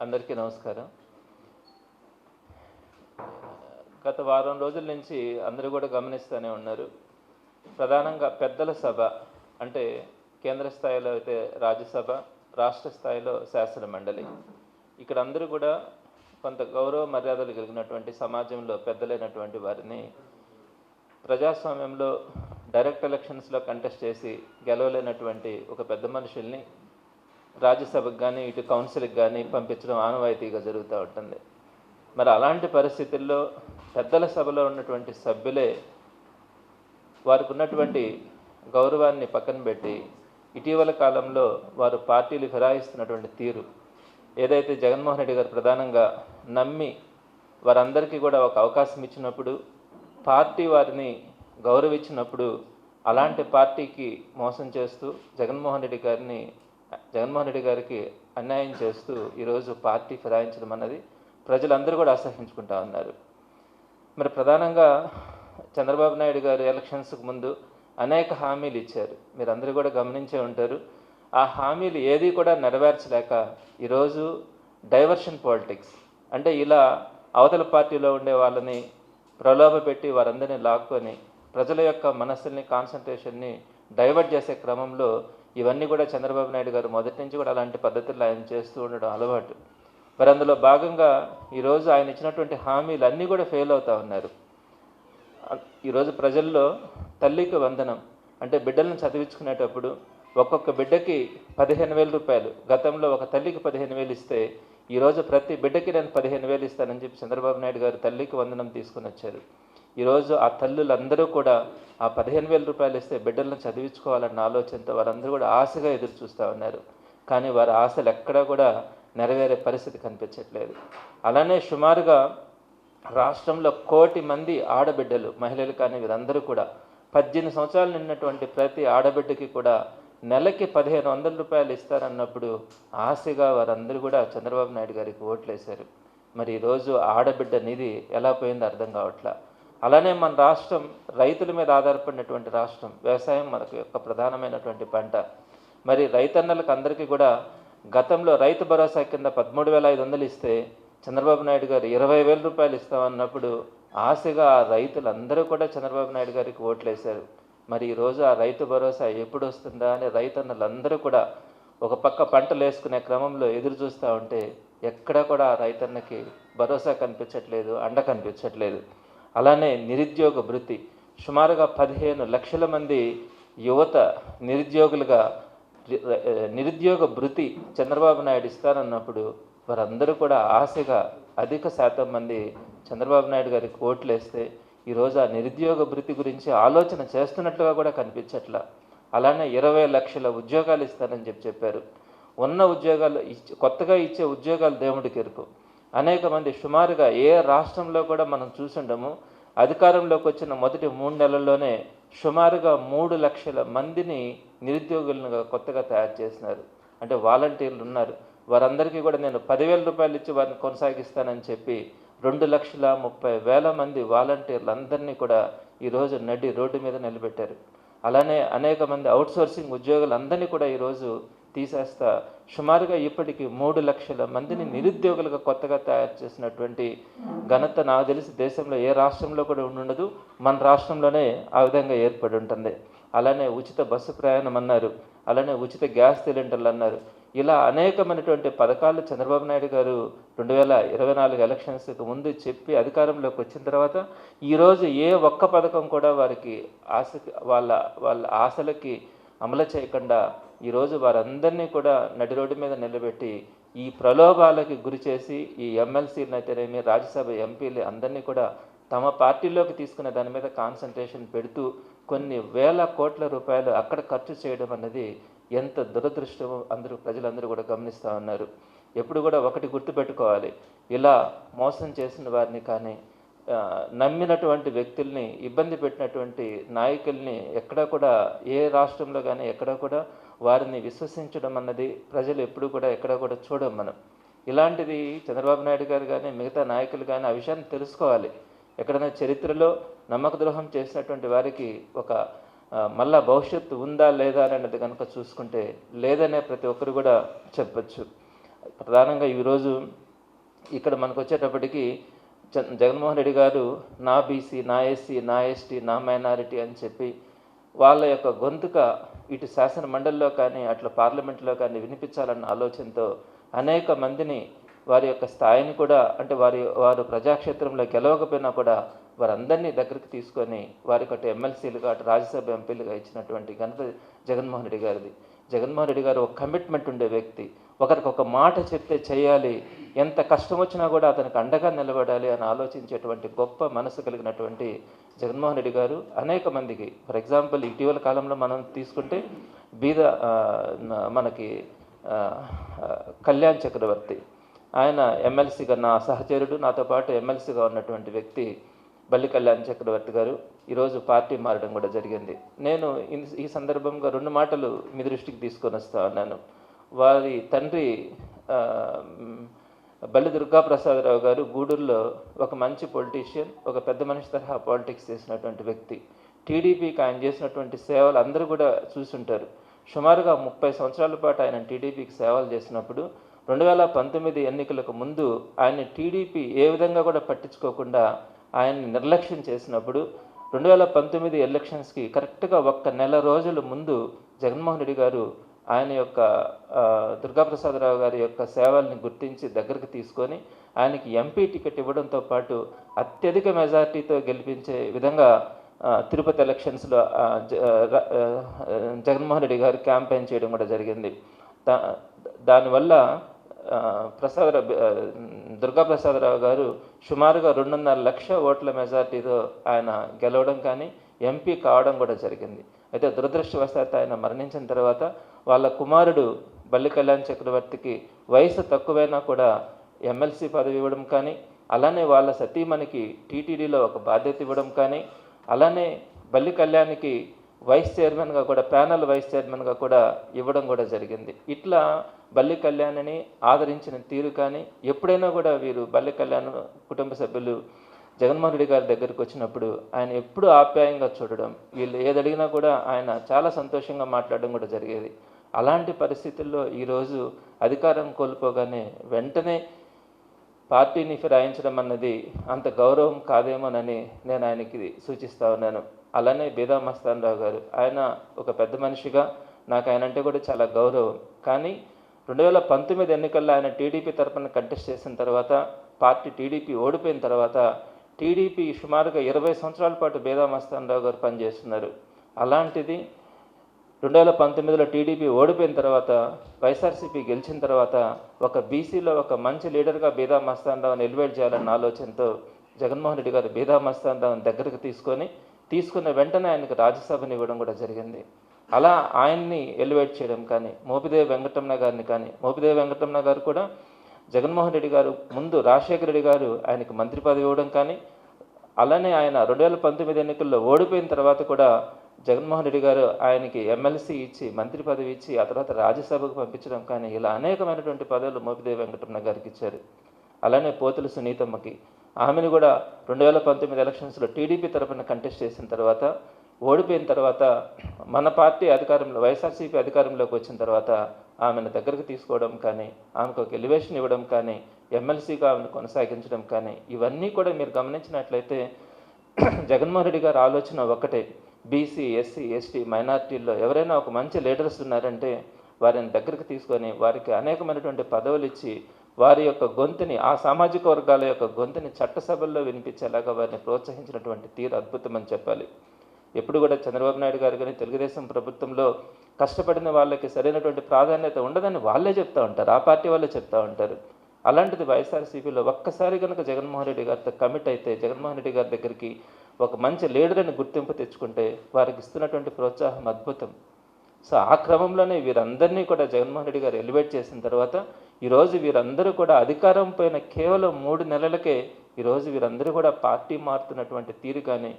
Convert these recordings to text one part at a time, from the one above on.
అందరికీ నమస్కారం. గత వారం రోజుల నుంచి అందరూ కూడా గమనిస్తూనే ఉన్నారు. ప్రధానంగా పెద్దల సభ అంటే కేంద్ర స్థాయిలో అయితే రాజ్యసభ రాష్ట్ర స్థాయిలో శాసన మండలి ఇక్కడ అందరూ కూడా కొంత గౌరవ మర్యాదలు కలిగినటువంటి సమాజంలో పెద్దలైనటువంటి వారిని ప్రజాస్వామ్యంలో డైరెక్ట్ ఎలక్షన్స్లో కంటెస్ట్ చేసి గెలవలేనటువంటి ఒక పెద్ద మనుషుల్ని రాజ్యసభకు కానీ ఇటు కౌన్సిల్కి కానీ పంపించడం ఆనవాయితీగా జరుగుతూ ఉంటుంది. మరి అలాంటి పరిస్థితుల్లో పెద్దల సభలో ఉన్నటువంటి సభ్యులే వారికి ఉన్నటువంటి గౌరవాన్ని పక్కన పెట్టి ఇటీవల కాలంలో వారు పార్టీలు ఫిరాయిస్తున్నటువంటి తీరు ఏదైతే జగన్మోహన్ రెడ్డి గారు ప్రధానంగా నమ్మి వారందరికీ కూడా ఒక అవకాశం ఇచ్చినప్పుడు పార్టీ వారిని గౌరవించినప్పుడు అలాంటి పార్టీకి మోసం చేస్తూ జగన్మోహన్ రెడ్డి గారిని జగన్మోహన్ రెడ్డి గారికి అన్యాయం చేస్తూ ఈరోజు పార్టీ ఫిరాయించడం అన్నది ప్రజలందరూ కూడా అసహించుకుంటా ఉన్నారు. మరి ప్రధానంగా చంద్రబాబు నాయుడు గారు ఎలక్షన్స్కి ముందు అనేక హామీలు ఇచ్చారు. మీరందరూ కూడా గమనించే ఉంటారు. ఆ హామీలు ఏది కూడా నెరవేర్చలేక ఈరోజు డైవర్షన్ పాలిటిక్స్ అంటే ఇలా అవతల పార్టీలో ఉండే వాళ్ళని ప్రలోభ పెట్టి వారందరినీ లాక్కొని ప్రజల యొక్క మనస్సుల్ని కాన్సన్ట్రేషన్ని డైవర్ట్ చేసే క్రమంలో ఇవన్నీ కూడా చంద్రబాబు నాయుడు గారు మొదటి నుంచి కూడా అలాంటి పద్ధతులు ఆయన చేస్తూ ఉండడం అలవాటు. మరి అందులో భాగంగా ఈరోజు ఆయన ఇచ్చినటువంటి హామీలు అన్నీ కూడా ఫెయిల్ అవుతూ ఉన్నారు. ఈరోజు ప్రజల్లో తల్లికి వందనం అంటే బిడ్డలను చదివించుకునేటప్పుడు ఒక్కొక్క బిడ్డకి పదిహేను వేల రూపాయలు గతంలో ఒక తల్లికి పదిహేను వేలు ఇస్తే ఈరోజు ప్రతి బిడ్డకి నేను పదిహేను వేలు ఇస్తానని చెప్పి చంద్రబాబు నాయుడు గారు తల్లికి వందనం తీసుకుని వచ్చారు. ఈరోజు ఆ తల్లులందరూ కూడా ఆ పదిహేను వేల రూపాయలు ఇస్తే బిడ్డలను చదివించుకోవాలన్న ఆలోచనతో వారందరూ కూడా ఆశగా ఎదురు చూస్తూ ఉన్నారు. కానీ వారి ఆశలు ఎక్కడా కూడా నెరవేరే పరిస్థితి కనిపించట్లేదు. అలానే సుమారుగా రాష్ట్రంలో కోటి మంది ఆడబిడ్డలు మహిళలు కానీ వీరందరూ కూడా పద్దెనిమిది సంవత్సరాలు నిన్నటువంటి ప్రతి ఆడబిడ్డకి కూడా నెలకి పదిహేను వందల రూపాయలు ఇస్తారన్నప్పుడు ఆశగా వారందరూ కూడా చంద్రబాబు నాయుడు గారికి ఓట్లు వేశారు మరి ఈరోజు ఆడబిడ్డ నిధి ఎలా పోయిందో అర్థం కావట్లా? అలానే మన రాష్ట్రం రైతుల మీద ఆధారపడినటువంటి రాష్ట్రం వ్యవసాయం మనకు యొక్క ప్రధానమైనటువంటి పంట. మరి రైతన్నలకు అందరికీ కూడా గతంలో రైతు భరోసా కింద పదమూడు వేల ఐదు వందలు ఇస్తే చంద్రబాబు నాయుడు గారు ఇరవై వేల రూపాయలు ఇస్తామన్నప్పుడు ఆశగా ఆ రైతులందరూ కూడా చంద్రబాబు నాయుడు గారికి ఓట్లేశారు. మరి ఈరోజు ఆ రైతు భరోసా ఎప్పుడు వస్తుందా అని రైతన్నలందరూ కూడా ఒక పక్క పంటలు వేసుకునే క్రమంలో ఎదురు చూస్తూ ఉంటే ఎక్కడ కూడా ఆ రైతన్నకి భరోసా కనిపించట్లేదు అండ కనిపించట్లేదు. అలానే నిరుద్యోగ భృతి సుమారుగా పదిహేను లక్షల మంది యువత నిరుద్యోగులుగా నిరుద్యోగ భృతి చంద్రబాబు నాయుడు ఇస్తానన్నప్పుడు వారందరూ కూడా ఆశగా అధిక శాతం మంది చంద్రబాబు నాయుడు గారికి ఓట్లు వేస్తే ఈరోజు ఆ నిరుద్యోగ భృతి గురించి ఆలోచన చేస్తున్నట్లుగా కూడా కనిపించట్లా. అలానే ఇరవై లక్షల ఉద్యోగాలు ఇస్తానని చెప్పి చెప్పారు. ఉన్న ఉద్యోగాలు కొత్తగా ఇచ్చే ఉద్యోగాలు దేవుడికి ఎరుకు అనేక మంది సుమారుగా ఏ రాష్ట్రంలో కూడా మనం చూసుండము అధికారంలోకి వచ్చిన మొదటి మూడు నెలల్లోనే సుమారుగా మూడు లక్షల మందిని నిరుద్యోగులను కొత్తగా తయారు చేసినారు. అంటే వాలంటీర్లు ఉన్నారు. వారందరికీ కూడా నేను పదివేల రూపాయలు ఇచ్చి వారిని కొనసాగిస్తానని చెప్పి రెండు లక్షల ముప్పై వేల మంది వాలంటీర్లు అందరినీ కూడా ఈరోజు నడి రోడ్డు మీద నిలబెట్టారు. అలానే అనేక మంది అవుట్సోర్సింగ్ ఉద్యోగులు అందరినీ కూడా ఈరోజు తీసేస్తా. సుమారుగా ఇప్పటికి మూడు లక్షల మందిని నిరుద్యోగులుగా కొత్తగా తయారు చేసినటువంటి ఘనత నాకు తెలిసి దేశంలో ఏ రాష్ట్రంలో కూడా ఉండదు మన రాష్ట్రంలోనే ఆ విధంగా ఏర్పడి ఉంటుంది. అలానే ఉచిత బస్సు ప్రయాణం అన్నారు. అలానే ఉచిత గ్యాస్ సిలిండర్లు అన్నారు. ఇలా అనేకమైనటువంటి పథకాలు చంద్రబాబు నాయుడు గారు రెండు వేల ఇరవై నాలుగు ఎలక్షన్స్కి ముందు చెప్పి అధికారంలోకి వచ్చిన తర్వాత ఈరోజు ఏ ఒక్క పథకం కూడా వారికి ఆశ వాళ్ళ వాళ్ళ ఆశలకి అమలు చేయకుండా ఈరోజు వారందరినీ కూడా నడి రోడ్డు మీద నిలబెట్టి ఈ ప్రలోభాలకి గురి చేసి ఈ ఎమ్మెల్సీలను అయితేనేమి రాజ్యసభ ఎంపీలు అందరినీ కూడా తమ పార్టీలోకి తీసుకునే దాని మీద కాన్సన్ట్రేషన్ పెడుతూ కొన్ని వేల కోట్ల రూపాయలు అక్కడ ఖర్చు చేయడం అన్నది ఎంత దురదృష్టమో అందరూ ప్రజలందరూ కూడా గమనిస్తూ ఉన్నారు. ఎప్పుడు కూడా ఒకటి గుర్తుపెట్టుకోవాలి. ఇలా మోసం చేసిన వారిని కానీ నమ్మినటువంటి వ్యక్తుల్ని ఇబ్బంది పెట్టినటువంటి నాయకుల్ని ఎక్కడా కూడా ఏ రాష్ట్రంలో కానీ ఎక్కడ కూడా వారిని విశ్వసించడం అన్నది ప్రజలు ఎప్పుడు కూడా ఎక్కడ కూడా చూడం మనం. ఇలాంటిది చంద్రబాబు నాయుడు గారు కానీ మిగతా నాయకులు కానీ ఆ విషయాన్ని తెలుసుకోవాలి. ఎక్కడైనా చరిత్రలో నమ్మక ద్రోహం చేసినటువంటి వారికి ఒక మళ్ళా భవిష్యత్తు ఉందా లేదా అనేది కనుక చూసుకుంటే లేదనే ప్రతి ఒక్కరు కూడా చెప్పచ్చు. ప్రధానంగా ఈరోజు ఇక్కడ మనకు వచ్చేటప్పటికి చ- జగన్మోహన్ రెడ్డి గారు నా బీసీ నా ఎస్సీ నా ఎస్టీ నా మైనారిటీ అని చెప్పి వాళ్ళ యొక్క గొంతుక ఇటు శాసన మండలిలో కానీ అట్లా పార్లమెంట్లో కానీ వినిపించాలన్న ఆలోచనతో అనేక మందిని వారి యొక్క స్థాయిని కూడా అంటే వారి వారు ప్రజాక్షేత్రంలో గెలవకపోయినా కూడా వారందరినీ దగ్గరికి తీసుకొని వారికి అటు ఎమ్మెల్సీలుగా అటు రాజ్యసభ ఎంపీలుగా ఇచ్చినటువంటి ఘనత జగన్మోహన్ రెడ్డి గారిది. జగన్మోహన్ రెడ్డి గారు ఒక కమిట్మెంట్ ఉండే వ్యక్తి. ఒకరికి ఒక మాట చెప్తే చేయాలి. ఎంత కష్టం వచ్చినా కూడా అతనికి అండగా నిలబడాలి అని ఆలోచించేటువంటి గొప్ప మనసు కలిగినటువంటి జగన్మోహన్ రెడ్డి గారు అనేక మందికి ఫర్ ఎగ్జాంపుల్ ఇటీవల కాలంలో మనం తీసుకుంటే బీద మనకి కళ్యాణ్ చక్రవర్తి ఆయన ఎమ్మెల్సీగా నా సహచరుడు నాతో పాటు ఎమ్మెల్సీగా ఉన్నటువంటి వ్యక్తి బల్లి కళ్యాణ్ చక్రవర్తి గారు ఈరోజు పార్టీ మారడం కూడా జరిగింది. నేను ఈ సందర్భంగా రెండు మాటలు మీ దృష్టికి తీసుకొని వస్తా ఉన్నాను. వారి తండ్రి బల్లి దుర్గాప్రసాదరావు గారు గూడూరులో ఒక మంచి పొలిటీషియన్ ఒక పెద్ద మనిషి తరహా పాలిటిక్స్ చేసినటువంటి వ్యక్తి. టీడీపీకి ఆయన చేసినటువంటి సేవలు అందరూ కూడా చూసుంటారు. సుమారుగా ముప్పై సంవత్సరాల పాటు ఆయన టీడీపీకి సేవలు చేసినప్పుడు రెండు వేల పంతొమ్మిది ఎన్నికలకు ముందు ఆయన టీడీపీ ఏ విధంగా కూడా పట్టించుకోకుండా ఆయన్ని నిర్లక్ష్యం చేసినప్పుడు రెండు వేల పంతొమ్మిది ఎలక్షన్స్కి కరెక్ట్గా ఒక్క నెల రోజుల ముందు జగన్మోహన్ రెడ్డి గారు ఆయన యొక్క దుర్గాప్రసాదరావు గారి యొక్క సేవల్ని గుర్తించి దగ్గరికి తీసుకొని ఆయనకి ఎంపీ టికెట్ ఇవ్వడంతో పాటు అత్యధిక మెజార్టీతో గెలిపించే విధంగా తిరుపతి ఎలక్షన్స్లో జ- జగన్మోహన్ రెడ్డి గారు క్యాంపెయిన్ చేయడం కూడా జరిగింది. దా దానివల్ల ప్రసాద దుర్గాప్రసాదరావు గారు సుమారుగా రెండున్నర లక్ష ఓట్ల మెజార్టీతో ఆయన గెలవడం కానీ ఎంపీ కావడం కూడా జరిగింది. అయితే దురదృష్టవశాత్తు ఆయన మరణించిన తర్వాత వాళ్ళ కుమారుడు బల్లి కళ్యాణ్ చక్రవర్తికి వయసు తక్కువైనా కూడా ఎమ్మెల్సీ పదవి ఇవ్వడం కానీ అలానే వాళ్ళ సతీమణికి టీటీడీలో ఒక బాధ్యత ఇవ్వడం కానీ అలానే బల్లి కళ్యాణ్కి వైస్ చైర్మన్గా కూడా ప్యానల్ వైస్ చైర్మన్గా కూడా ఇవ్వడం కూడా జరిగింది. ఇట్లా బల్లి కళ్యాణ్ని ఆదరించిన తీరు కానీ ఎప్పుడైనా కూడా వీరు బల్లి కళ్యాణ్ కుటుంబ సభ్యులు జగన్మోహన్ రెడ్డి గారి దగ్గరికి వచ్చినప్పుడు ఆయన ఎప్పుడూ ఆప్యాయంగా చూడడం వీళ్ళు ఏది అడిగినా కూడా ఆయన చాలా సంతోషంగా మాట్లాడడం కూడా జరిగేది. అలాంటి పరిస్థితుల్లో ఈరోజు అధికారం కోల్పోగానే వెంటనే పార్టీని ఫిరాయించడం అన్నది అంత గౌరవం కాదేమోనని నేను ఆయనకి సూచిస్తూ ఉన్నాను. అలానే బేదా మస్తాన్ రావు గారు. ఆయన ఒక పెద్ద మనిషిగా నాకు ఆయన అంటే కూడా చాలా గౌరవం. కానీ రెండు వేల పంతొమ్మిది ఎన్నికల్లో ఆయన టీడీపీ తరఫున కంటెస్ట్ చేసిన తర్వాత పార్టీ టీడీపీ ఓడిపోయిన తర్వాత టీడీపీ సుమారుగా ఇరవై సంవత్సరాల పాటు బేదా మస్తాన్ రావు గారు పనిచేస్తున్నారు. అలాంటిది రెండు వేల పంతొమ్మిదిలో టీడీపీ ఓడిపోయిన తర్వాత వైఎస్ఆర్సీపీ గెలిచిన తర్వాత ఒక బీసీలో ఒక మంచి లీడర్గా బీదా మస్తాన్ రావుని ఎలివేట్ చేయాలన్న ఆలోచనతో జగన్మోహన్ రెడ్డి గారు బీదా మస్తాన్ రావుని దగ్గరకు తీసుకొని తీసుకున్న వెంటనే ఆయనకు రాజ్యసభని ఇవ్వడం కూడా జరిగింది. అలా ఆయన్ని ఎలివేట్ చేయడం కానీ మోపిదేవి వెంకటరమణ గారిని కానీ మోపిదేవి వెంకటరమణ గారు కూడా జగన్మోహన్ రెడ్డి గారు ముందు రాజశేఖర రెడ్డి గారు ఆయనకు మంత్రి పదవి ఇవ్వడం కానీ అలానే ఆయన రెండు వేల పంతొమ్మిది ఎన్నికల్లో ఓడిపోయిన తర్వాత కూడా జగన్మోహన్ రెడ్డి గారు ఆయనకి ఎమ్మెల్సీ ఇచ్చి మంత్రి పదవి ఇచ్చి ఆ తర్వాత రాజ్యసభకు పంపించడం కానీ ఇలా అనేకమైనటువంటి పదవులు మోపిదేవి వెంకటరమణ గారికి ఇచ్చారు. అలానే పోతులు సునీతమ్మకి. ఆమెను కూడా రెండు వేల పంతొమ్మిది ఎలక్షన్స్లో టీడీపీ తరఫున కంటెస్ట్ చేసిన తర్వాత ఓడిపోయిన తర్వాత మన పార్టీ అధికారంలో వైఎస్ఆర్సీపీ అధికారంలోకి వచ్చిన తర్వాత ఆమెను దగ్గరకు తీసుకోవడం కానీ ఆమెకు ఒక ఎలివేషన్ ఇవ్వడం కానీ ఎమ్మెల్సీగా ఆమెను కొనసాగించడం కానీ ఇవన్నీ కూడా మీరు గమనించినట్లయితే జగన్మోహన్ రెడ్డి గారి ఆలోచన ఒక్కటే. బీసీ ఎస్సీ ఎస్టీ మైనార్టీల్లో ఎవరైనా ఒక మంచి లీడర్స్ ఉన్నారంటే వారిని దగ్గరికి తీసుకొని వారికి అనేకమైనటువంటి పదవులు ఇచ్చి వారి యొక్క గొంతుని ఆ సామాజిక వర్గాల యొక్క గొంతుని చట్టసభల్లో వినిపించేలాగా వారిని ప్రోత్సహించినటువంటి తీరు అద్భుతమని చెప్పాలి. ఎప్పుడు కూడా చంద్రబాబు నాయుడు గారు కానీ తెలుగుదేశం ప్రభుత్వంలో కష్టపడిన వాళ్ళకి సరైనటువంటి ప్రాధాన్యత ఉండదని వాళ్ళే చెప్తూ ఉంటారు. ఆ పార్టీ వాళ్ళే చెప్తూ ఉంటారు. అలాంటిది వైఎస్ఆర్సీపీలో ఒక్కసారి కనుక జగన్మోహన్ రెడ్డి గారితో కమిట్ అయితే జగన్మోహన్ రెడ్డి గారి దగ్గరికి ఒక మంచి లీడర్ అని గుర్తింపు తెచ్చుకుంటే వారికి ఇస్తున్నటువంటి ప్రోత్సాహం అద్భుతం. సో ఆ క్రమంలోనే వీరందరినీ కూడా జగన్మోహన్ రెడ్డి గారు ఎలివేట్ చేసిన తర్వాత ఈరోజు వీరందరూ కూడా అధికారం పైన కేవలం మూడు నెలలకే ఈరోజు వీరందరూ కూడా పార్టీ మారుతున్నటువంటి తీరు కానీ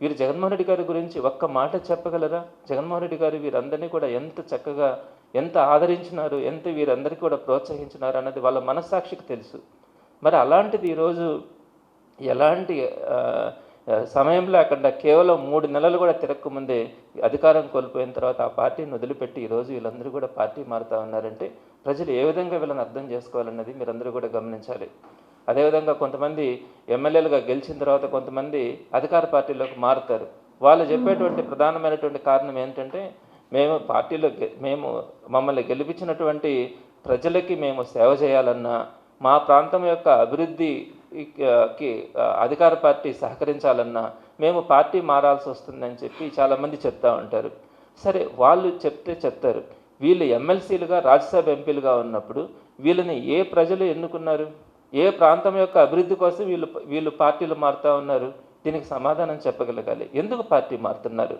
వీరు జగన్మోహన్ రెడ్డి గారి గురించి ఒక్క మాట చెప్పగలరా? జగన్మోహన్ రెడ్డి గారు వీరందరినీ కూడా ఎంత చక్కగా ఎంత ఆదరించినారు ఎంత వీరందరికీ కూడా ప్రోత్సహించినారు అన్నది వాళ్ళ మనస్సాక్షికి తెలుసు. మరి అలాంటిది ఈరోజు ఎలాంటి సమయం లేకుండా కేవలం మూడు నెలలు కూడా తిరగకముందే అధికారం కోల్పోయిన తర్వాత ఆ పార్టీని వదిలిపెట్టి ఈరోజు వీళ్ళందరూ కూడా పార్టీ మారుతా ఉన్నారంటే ప్రజలు ఏ విధంగా వీళ్ళని అర్థం చేసుకోవాలన్నది మీరందరూ కూడా గమనించాలి. అదేవిధంగా కొంతమంది ఎమ్మెల్యేలుగా గెలిచిన తర్వాత కొంతమంది అధికార పార్టీలోకి మారుతారు. వాళ్ళు చెప్పేటువంటి ప్రధానమైనటువంటి కారణం ఏంటంటే మేము పార్టీలో మేము మమ్మల్ని గెలిపించినటువంటి ప్రజలకి మేము సేవ చేయాలన్నా మా ప్రాంతం యొక్క అభివృద్ధి కి అధికార పార్టీ సహకరించాలన్నా మేము పార్టీ మారాల్సి వస్తుందని చెప్పి చాలామంది చెప్తా ఉంటారు. సరే వాళ్ళు చెప్తే చెప్తారు. వీళ్ళు ఎమ్మెల్సీలుగా రాజ్యసభ ఎంపీలుగా ఉన్నప్పుడు వీళ్ళని ఏ ప్రజలు ఎన్నుకున్నారు? ఏ ప్రాంతం యొక్క అభివృద్ధి కోసం వీళ్ళు వీళ్ళు పార్టీలు మారుతూ ఉన్నారు? దీనికి సమాధానం చెప్పగలగాలి. ఎందుకు పార్టీ మారుతున్నారు?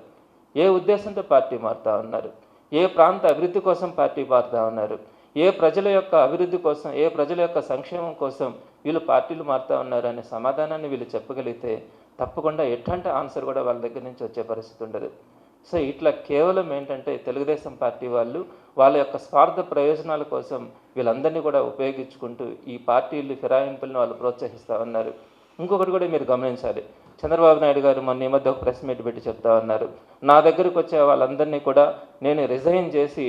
ఏ ఉద్దేశంతో పార్టీ మారుతూ ఉన్నారు? ఏ ప్రాంత అభివృద్ధి కోసం పార్టీ మారుతూ ఉన్నారు? ఏ ప్రజల యొక్క అభివృద్ధి కోసం ఏ ప్రజల యొక్క సంక్షేమం కోసం వీళ్ళు పార్టీలు మారుతూ ఉన్నారు అనే సమాధానాన్ని వీళ్ళు చెప్పగలిగితే తప్పకుండా ఎట్లాంటి ఆన్సర్ కూడా వాళ్ళ దగ్గర నుంచి వచ్చే పరిస్థితి ఉండదు. సో ఇట్లా కేవలం ఏంటంటే తెలుగుదేశం పార్టీ వాళ్ళు వాళ్ళ యొక్క స్వార్థ ప్రయోజనాల కోసం వీళ్ళందరినీ కూడా ఉపయోగించుకుంటూ ఈ పార్టీలు ఫిరాయింపులను వాళ్ళు ప్రోత్సహిస్తూ ఉన్నారు. ఇంకొకటి కూడా మీరు గమనించాలి. చంద్రబాబు నాయుడు గారు మొన్న ఈ మధ్య ఒక ప్రెస్ మీట్ పెట్టి చెప్తా ఉన్నారు. నా దగ్గరకు వచ్చే వాళ్ళందరినీ కూడా నేను రిజైన్ చేసి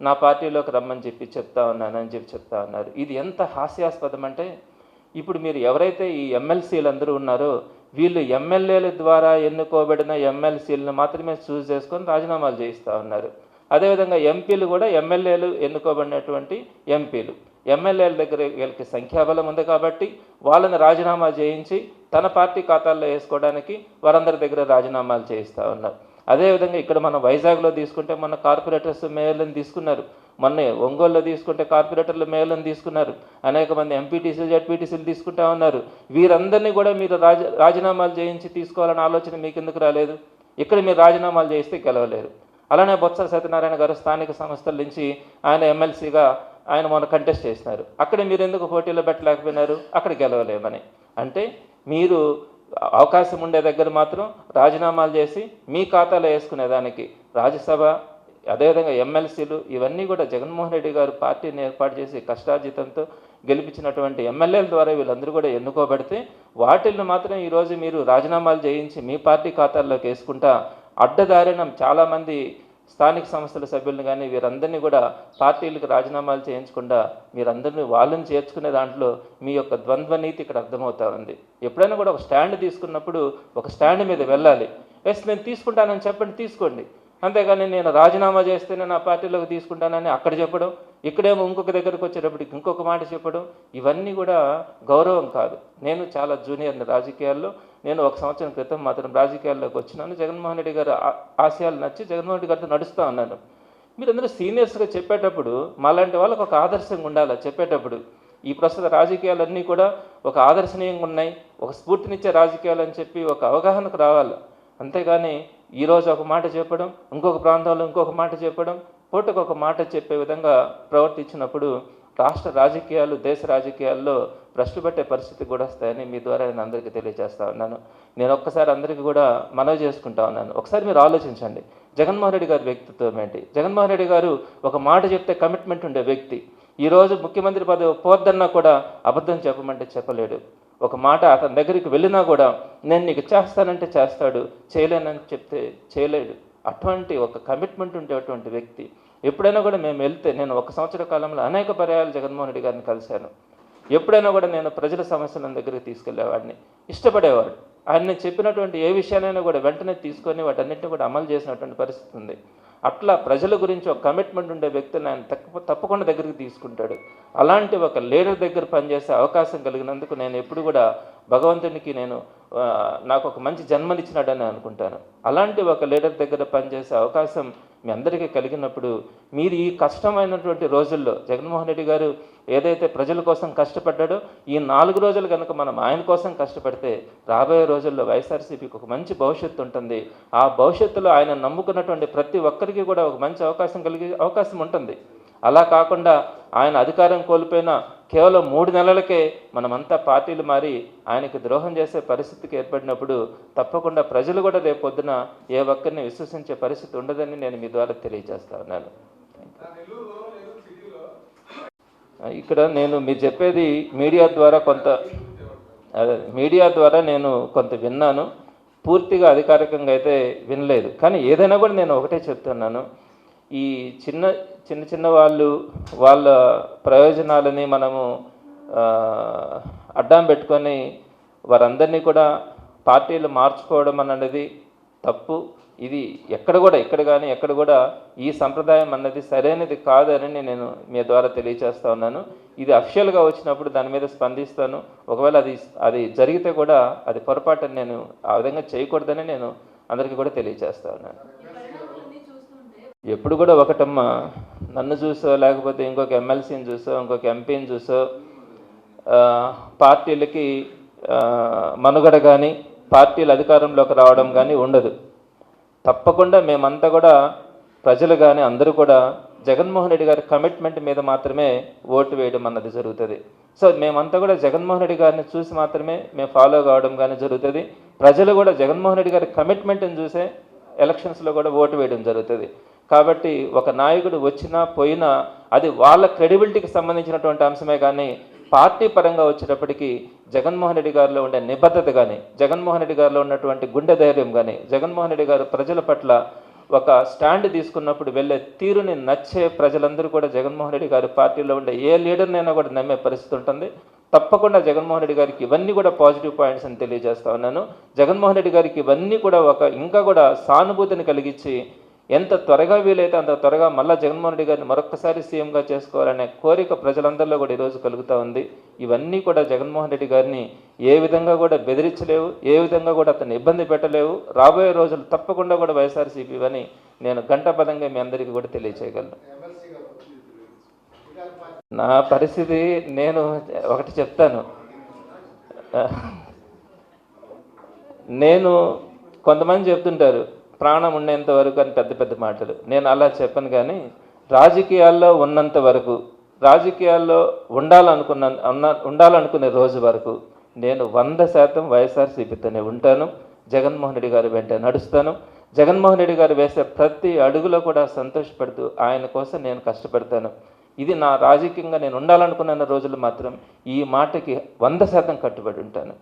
నా పార్టీలోకి రమ్మని చెప్పి చెప్తా ఉన్నానని చెప్పి చెప్తా ఉన్నారు. ఇది ఎంత హాస్యాస్పదం అంటే ఇప్పుడు మీరు ఎవరైతే ఈ ఎమ్మెల్సీలు అందరూ ఉన్నారో వీళ్ళు ఎమ్మెల్యేల ద్వారా ఎన్నుకోబడిన ఎమ్మెల్సీలను మాత్రమే చూస్ చేసుకొని రాజీనామాలు చేయిస్తూ ఉన్నారు. అదేవిధంగా ఎంపీలు కూడా ఎమ్మెల్యేలు ఎన్నుకోబడినటువంటి ఎంపీలు. ఎమ్మెల్యేల దగ్గర వీళ్ళకి సంఖ్యాబలం ఉంది కాబట్టి వాళ్ళని రాజీనామా చేయించి తన పార్టీ ఖాతాల్లో వేసుకోవడానికి వారందరి దగ్గర రాజీనామాలు చేయిస్తూ ఉన్నారు. అదేవిధంగా ఇక్కడ మన వైజాగ్లో తీసుకుంటే మన కార్పొరేటర్స్ మేయర్లను తీసుకున్నారు. మొన్న ఒంగోలులో తీసుకుంటే కార్పొరేటర్లు మేయర్లను తీసుకున్నారు. అనేక మంది ఎంపీటీసీలు జడ్పీటీసీలు తీసుకుంటా ఉన్నారు. వీరందరినీ కూడా మీరు రాజ రాజీనామాలు చేయించి తీసుకోవాలనే ఆలోచన మీకు ఎందుకు రాలేదు? ఇక్కడ మీరు రాజీనామాలు చేస్తే గెలవలేరు. అలానే బొత్స సత్యనారాయణ గారు స్థానిక సంస్థల నుంచి ఆయన ఎమ్మెల్సీగా ఆయన మొన్న కంటెస్ట్ చేసినారు. అక్కడ మీరు ఎందుకు పోటీలో పెట్టలేకపోయినారు? అక్కడ గెలవలేమని. అంటే మీరు అవకాశం ఉండే దగ్గర మాత్రం రాజీనామాలు చేసి మీ ఖాతాలో వేసుకునేదానికి రాజ్యసభ అదేవిధంగా ఎమ్మెల్సీలు ఇవన్నీ కూడా జగన్మోహన్ రెడ్డి గారు పార్టీని ఏర్పాటు చేసి కష్టార్జితంతో గెలిపించినటువంటి ఎమ్మెల్యేల ద్వారా వీళ్ళందరూ కూడా ఎన్నుకోబడితే వాటిల్లో మాత్రం ఈరోజు మీరు రాజీనామాలు చేయించి మీ పార్టీ ఖాతాల్లోకి వేసుకుంటా అడ్డదారిన చాలామంది స్థానిక సంస్థల సభ్యులను కానీ వీరందరినీ కూడా పార్టీలకు రాజీనామాలు చేయించకుండా మీరందరినీ వాళ్ళని చేర్చుకునే దాంట్లో మీ యొక్క ద్వంద్వ నీతి ఇక్కడ అర్థమవుతా ఉంది. ఎప్పుడైనా కూడా ఒక స్టాండ్ తీసుకున్నప్పుడు ఒక స్టాండ్ మీద వెళ్ళాలి. ఎస్ నేను తీసుకుంటానని చెప్పండి తీసుకోండి. అంతేగాని నేను రాజీనామా చేస్తేనే నా పార్టీలోకి తీసుకుంటానని అక్కడ చెప్పడం ఇక్కడేమో ఇంకొక దగ్గరకు వచ్చేటప్పటికి ఇంకొక మాట చెప్పడం ఇవన్నీ కూడా గౌరవం కాదు. నేను చాలా జూనియర్ని రాజకీయాల్లో నేను ఒక సంవత్సరం క్రితం మాత్రం రాజకీయాల్లోకి వచ్చినాను. జగన్మోహన్ రెడ్డి గారు ఆశయాలు నచ్చి జగన్మోహన్ రెడ్డి గారితో నడుస్తూ ఉన్నాను. మీరందరూ సీనియర్స్గా చెప్పేటప్పుడు మాలాంటి వాళ్ళకు ఒక ఆదర్శంగా ఉండాలి చెప్పేటప్పుడు? ఈ ప్రస్తుత రాజకీయాలన్నీ కూడా ఒక ఆదర్శనీయంగా ఉన్నాయి ఒక స్ఫూర్తినిచ్చే రాజకీయాలు అని చెప్పి ఒక అవగాహనకు రావాలి. అంతేగాని ఈరోజు ఒక మాట చెప్పడం ఇంకొక ప్రాంతంలో ఇంకొక మాట చెప్పడం పూటకు ఒక మాట చెప్పే విధంగా ప్రవర్తించినప్పుడు రాష్ట్ర రాజకీయాలు దేశ రాజకీయాల్లో ప్రశ్న పట్టే పరిస్థితి కూడా వస్తాయని మీ ద్వారా నేను అందరికీ తెలియజేస్తా ఉన్నాను. నేను ఒక్కసారి అందరికీ కూడా మనవి చేసుకుంటా ఉన్నాను. ఒకసారి మీరు ఆలోచించండి. జగన్మోహన్ రెడ్డి గారి వ్యక్తిత్వం ఏంటి? జగన్మోహన్ రెడ్డి గారు ఒక మాట చెప్తే కమిట్మెంట్ ఉండే వ్యక్తి. ఈరోజు ముఖ్యమంత్రి పదవి పోద్దన్నా కూడా అబద్ధం చెప్పమంటే చెప్పలేడు. ఒక మాట అతని దగ్గరికి వెళ్ళినా కూడా నేను నీకు చేస్తానంటే చేస్తాడు చేయలేనని చెప్తే చేయలేడు. అటువంటి ఒక కమిట్మెంట్ ఉండేటువంటి వ్యక్తి. ఎప్పుడైనా కూడా మేము వెళ్తే నేను ఒక సంవత్సర కాలంలో అనేక పర్యాయాలు జగన్మోహన్ రెడ్డి గారిని కలిశాను. ఎప్పుడైనా కూడా నేను ప్రజల సమస్యలను దగ్గరికి తీసుకెళ్ళేవాడిని. ఇష్టపడేవాడు. ఆయన చెప్పినటువంటి ఏ విషయానైనా కూడా వెంటనే తీసుకొని వాటన్నిటిని కూడా అమలు చేసినటువంటి పరిస్థితి ఉంది. అట్లా ప్రజల గురించి ఒక కమిట్మెంట్ ఉండే వ్యక్తులను ఆయన తప్ప తప్పకుండా దగ్గరికి తీసుకుంటాడు. అలాంటి ఒక లీడర్ దగ్గర పనిచేసే అవకాశం కలిగినందుకు నేను ఎప్పుడు కూడా భగవంతునికి నేను నాకు ఒక మంచి జన్మనిచ్చినాడని అనుకుంటాను. అలాంటి ఒక లీడర్ దగ్గర పనిచేసే అవకాశం మీ అందరికీ కలిగినప్పుడు మీరు ఈ కష్టమైనటువంటి రోజుల్లో జగన్మోహన్ రెడ్డి గారు ఏదైతే ప్రజల కోసం కష్టపడ్డాడో ఈ నాలుగు రోజులు కనుక మనం ఆయన కోసం కష్టపడితే రాబోయే రోజుల్లో వైఎస్ఆర్సీపీకి ఒక మంచి భవిష్యత్తు ఉంటుంది. ఆ భవిష్యత్తులో ఆయన నమ్ముకున్నటువంటి ప్రతి ఒక్కరికి కూడా ఒక మంచి అవకాశం కలిగే అవకాశం ఉంటుంది. అలా కాకుండా ఆయన అధికారం కోల్పోయిన కేవలం మూడు నెలలకే మనమంతా పార్టీలు మారి ఆయనకి ద్రోహం చేసే పరిస్థితికి ఏర్పడినప్పుడు తప్పకుండా ప్రజలు కూడా రేపొద్దున ఏ ఒక్కరిని విశ్వసించే పరిస్థితి ఉండదని నేను మీ ద్వారా తెలియజేస్తా ఉన్నాను. ఇక్కడ నేను మీరు చెప్పేది మీడియా ద్వారా కొంత మీడియా ద్వారా నేను కొంత విన్నాను. పూర్తిగా అధికారికంగా అయితే వినలేదు. కానీ ఏదైనా కూడా నేను ఒకటే చెప్తున్నాను. ఈ చిన్న చిన్న చిన్న వాళ్ళు వాళ్ళ ప్రయోజనాలని మనము అడ్డం పెట్టుకొని వారందరినీ కూడా పార్టీలు మార్చుకోవడం అన్నది తప్పు. ఇది ఎక్కడ కూడా ఎక్కడ కానీ ఎక్కడ కూడా ఈ సంప్రదాయం అన్నది సరైనది కాదని నేను మీ ద్వారా తెలియచేస్తా ఉన్నాను. ఇది అఫిషియల్గా వచ్చినప్పుడు దాని మీద స్పందిస్తాను. ఒకవేళ అది అది జరిగితే కూడా అది పొరపాటు నేను ఆ విధంగా చేయకూడదని నేను అందరికీ కూడా తెలియచేస్తా ఉన్నాను. ఎప్పుడు కూడా ఒకటమ్మా. నన్ను చూసో లేకపోతే ఇంకొక ఎమ్మెల్సీని చూసో ఇంకొక ఎంపీని చూసో పార్టీలకి మనుగడ కానీ పార్టీలు అధికారంలోకి రావడం కానీ ఉండదు. తప్పకుండా మేమంతా కూడా ప్రజలు కానీ అందరూ కూడా జగన్మోహన్ రెడ్డి గారి కమిట్మెంట్ మీద మాత్రమే ఓటు వేయడం అన్నది జరుగుతుంది. సో మేమంతా కూడా జగన్మోహన్ రెడ్డి గారిని చూసి మాత్రమే మేము ఫాలో కావడం కానీ జరుగుతుంది. ప్రజలు కూడా జగన్మోహన్ రెడ్డి గారి కమిట్మెంట్ని చూసే ఎలక్షన్స్లో కూడా ఓటు వేయడం జరుగుతుంది. కాబట్టి ఒక నాయకుడు వచ్చినా పోయినా అది వాళ్ళ క్రెడిబిలిటీకి సంబంధించినటువంటి అంశమే కానీ పార్టీ పరంగా వచ్చేటప్పటికి జగన్మోహన్ రెడ్డి గారిలో ఉండే నిబద్ధత కానీ జగన్మోహన్ రెడ్డి గారిలో ఉన్నటువంటి గుండె ధైర్యం కానీ జగన్మోహన్ రెడ్డి గారు ప్రజల పట్ల ఒక స్టాండ్ తీసుకున్నప్పుడు వెళ్ళే తీరుని నచ్చే ప్రజలందరూ కూడా జగన్మోహన్ రెడ్డి గారి పార్టీలో ఉండే ఏ లీడర్నైనా కూడా నమ్మే పరిస్థితి ఉంటుంది. తప్పకుండా జగన్మోహన్ రెడ్డి గారికి ఇవన్నీ కూడా పాజిటివ్ పాయింట్స్ అని తెలియజేస్తా ఉన్నాను. జగన్మోహన్ రెడ్డి గారికి ఇవన్నీ కూడా ఒక ఇంకా కూడా సానుభూతిని కలిగించి ఎంత త్వరగా వీలైతే అంత త్వరగా మళ్ళా జగన్మోహన్ రెడ్డి గారిని మరొకసారి సీఎంగా చేసుకోవాలనే కోరిక ప్రజలందరిలో కూడా ఈరోజు కలుగుతూ ఉంది. ఇవన్నీ కూడా జగన్మోహన్ రెడ్డి గారిని ఏ విధంగా కూడా బెదిరించలేవు ఏ విధంగా కూడా అతన్ని ఇబ్బంది పెట్టలేవు. రాబోయే రోజులు తప్పకుండా కూడా వైఎస్ఆర్సీపీ అని నేను గంటపదంగా మీ అందరికీ కూడా తెలియచేయగలను. నా పరిస్థితి నేను ఒకటి చెప్తాను. నేను కొంతమంది చెప్తుంటారు ప్రాణం ఉండేంత వరకు అని పెద్ద పెద్ద మాటలు. నేను అలా చెప్పను కానీ రాజకీయాల్లో ఉన్నంత వరకు రాజకీయాల్లో ఉండాలనుకున్న ఉన్న ఉండాలనుకునే రోజు వరకు నేను వంద శాతం వైఎస్ఆర్సీపీతోనే ఉంటాను. జగన్మోహన్ రెడ్డి గారు వెంట నడుస్తాను. జగన్మోహన్ రెడ్డి గారు వేసే ప్రతి అడుగులో కూడా సంతోషపడుతూ ఆయన కోసం నేను కష్టపడతాను. ఇది నా రాజకీయంగా నేను ఉండాలనుకున్న రోజులు మాత్రం ఈ మాటకి వంద శాతం కట్టుబడి ఉంటాను.